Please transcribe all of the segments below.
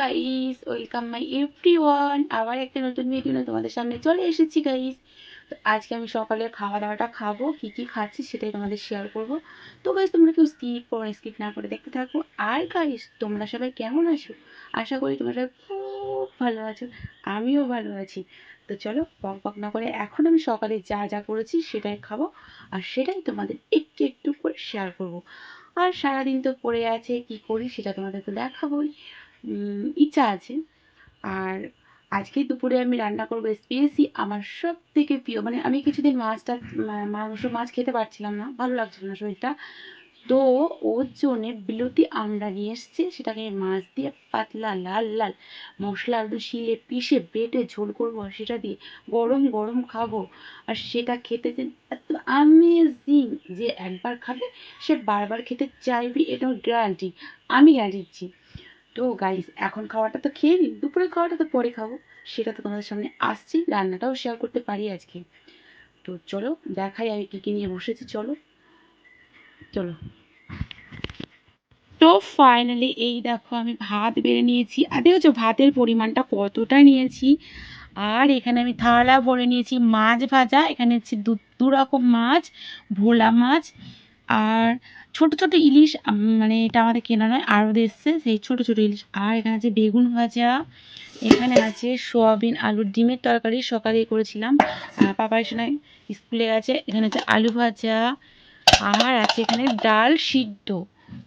Guys welcome মাই everyone আবার একটা নতুন ভিডিও নিয়ে তোমাদের সামনে চলে এসেছি গাইস তো আজকে আমি সকালের খাওয়া দাওয়াটা খাব, কী কী খাচ্ছি সেটাই তোমাদের শেয়ার করব। তো গাইস তোমরা কেউ স্কিপ করে স্কিপ না করে দেখতে থাকো। আর গাইস তোমরা সবাই কেমন আছো? আশা করি তোমরা সবাই খুব ভালো আছো, আমিও ভালো আছি। তো চলো পক পক না করে এখন আমি সকালে যা যা করেছি সেটাই খাব, আর সেটাই তোমাদের একটু একটু করে শেয়ার করব। আর সারাদিন তো পড়ে আছে, কি করি সেটা তোমাদের তো দেখাবোই। ইচ্ছা আছে। আর আজকে দুপুরে আমি রান্না করব স্পেসি আমার সব থেকে প্রিয় মানে আমি কিছুদিন মাছটা মাংস মাছ খেতে পারছিলাম না, ভালো লাগছিল না শরীরটা। তো ওর জন্যে বিলতি আমরা নিয়ে এসছে, সেটাকে মাছ দিয়ে পাতলা, লাল লাল মশলা, আলু শিলে পিষে বেটে ঝোল করব সেটা দিয়ে গরম গরম খাব। আর সেটা খেতে যে এত আমেজিং যে একবার খাবে, সে বারবার খেতে চাইবে এটা গ্যারান্টি আমি গ্যারান্টি দিচ্ছি। তো গাইস এখন খাওয়াটা তো খেয়ে নিই দুপুরের খাওয়াটা তো পরে খাব। সেটা তো তোমাদের সামনে আসছি, রান্নাটাও শেয়ার করতে পারি আজকে। তো চলো, দেখাই আমি কী কী নিয়ে বসেছি, চলো। চলো। তো ফাইনালি এই দেখো, আমি ভাত বেড়ে নিয়েছি। আর দেখেছ ভাতের পরিমাণটা কতটা নিয়েছি? আর এখানে আমি থালা ভরে নিয়েছি মাছ ভাজা। এখানে দু রকম মাছ, ভোলা মাছ আর ছোট ছোট ইলিশ মানে এটা আমাদের কেনা নয়, আরও এসছে, সেই ছোট ছোট ইলিশ। আর এখানে আছে বেগুন ভাজা, এখানে আছে সোয়াবিন আলুর ডিমের তরকারি সকালে করেছিলাম। পাপার সময় স্কুলে গেছে, এখানে আছে আলু ভাজা, আর আছে এখানে ডাল সিদ্ধ।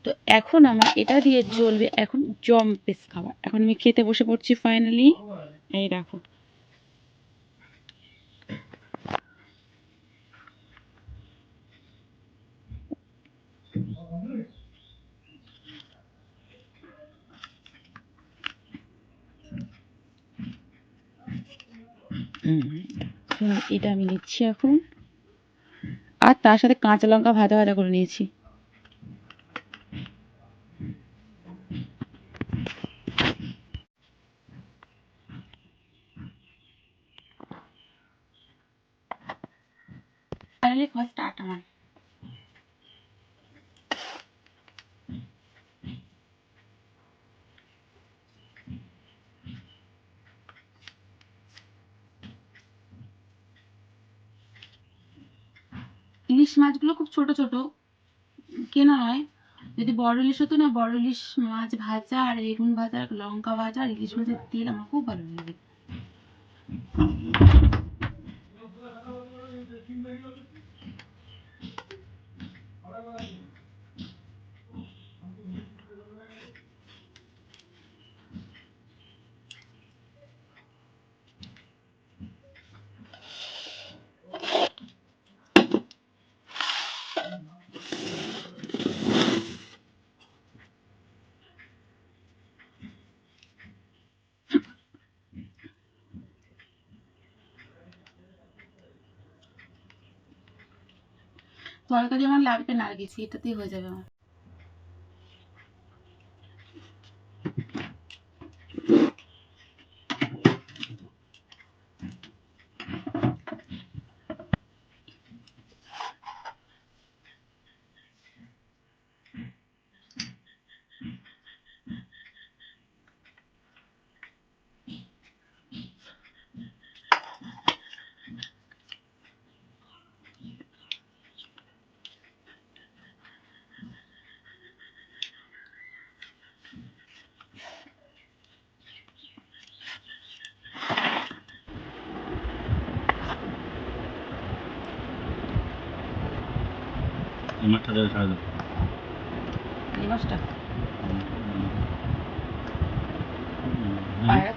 তো এখন আমার এটা দিয়ে চলবে, এখন জম্পেস খাবার। এখন আমি খেতে বসে পড়ছি ফাইনালি এই দেখো। এটা আমি নিচ্ছি এখন। আর তার সাথে কাঁচা লঙ্কা ভাজা ভাজা করে নিয়েছি। ফাইনালি ফার্স্ট স্টার্ট আমার ইলিশ মাছগুলো খুব ছোট ছোট কেনা হয়। যদি বড় ইলিশ হতো না, বড় ইলিশ মাছ ভাজা আর বেগুন ভাজা লঙ্কা ভাজা আর ইলিশ মাছের তেল আমার খুব ভালো লাগে। তরকারি আমার লাগবে না আর কিছু এটাতেই হয়ে যাবে আমার। এই মাঠটা দিয়ে ছাড়া দাও এই মাছটা পায়রা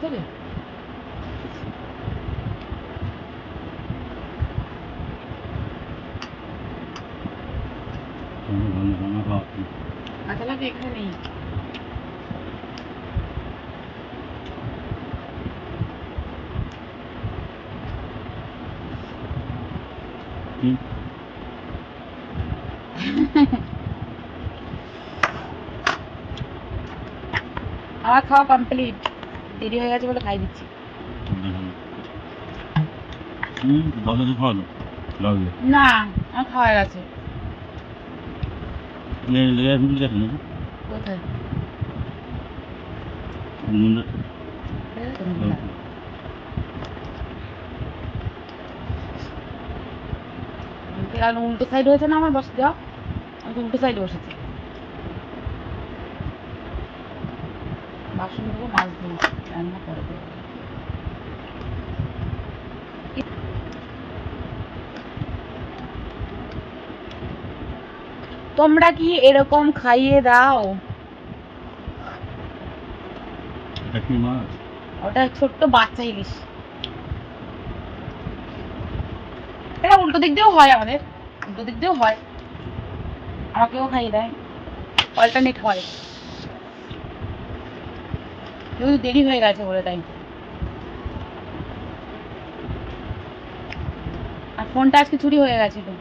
লাগে আমার খাওয়া কমপ্লিট দেরি হয়ে গেছে বলে খাই দিচ্ছি। না আমার খাওয়া গেছে। কোথায়? উল্টো সাইড হয়েছে না আমার? বসে যাও। উল্টো সাইডে বসেছি। বাসন দেবো মাছ দেবো রান্না করে দেবো। তোমরা কি এরকম খাইয়ে দাও? ওটা ছোট্ট বাচ্চা ইলিশ। এটা উল্টো দিক দিয়েও হয় আমাদের উল্টো দিক দিয়েও হয়। আমাকেও খাইয়ে দেয় অল্টারনেট হয়। কিন্তু দেরি হয়ে গেছে বলে তাই। আর ফোনটা আজকে চুরি হয়ে গেছে তো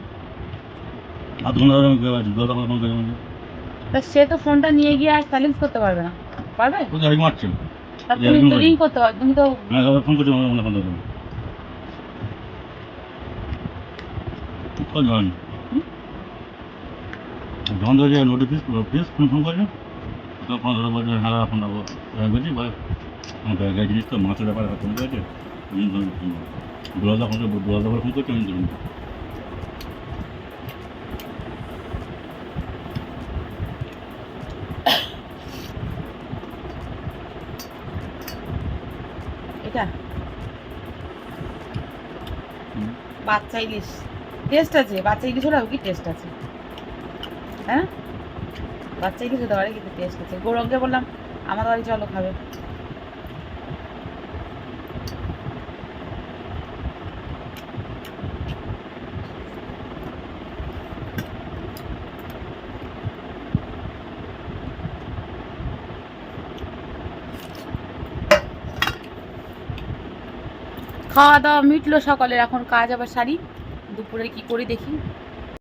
সে তো ফোনটা নিয়ে গিয়ে আর সাইলেন্স করতে পারবে না। পারবে? তুমি তো রিং করতে পারবে তুমি তো ফোন যখন ধরে নোটিফিস প্লিজ ফোন ফোন করছে তো ফোন ধরে বলছে হ্যাঁ করছি বলে আমাকে জিনিস তো মাছের ব্যাপারে ফোন করেছে দুলাদা ফোন দুলাদা ফোন করছে আমি ধরুন এটা? বাচ্চা ইলিশ। টেস্ট আছে, বাচ্চা ইলিশ হলেও কি টেস্ট আছে? হ্যাঁ? বাচ্চা ইলিশ হতে পারে কিন্তু টেস্ট আছে গৌরবকে বললাম আমার বাড়ি চলো, খাবে। খাওয়া দাওয়া মিটলো সকালের, এখন কাজ আবার সারি। দুপুরে কি করি দেখি।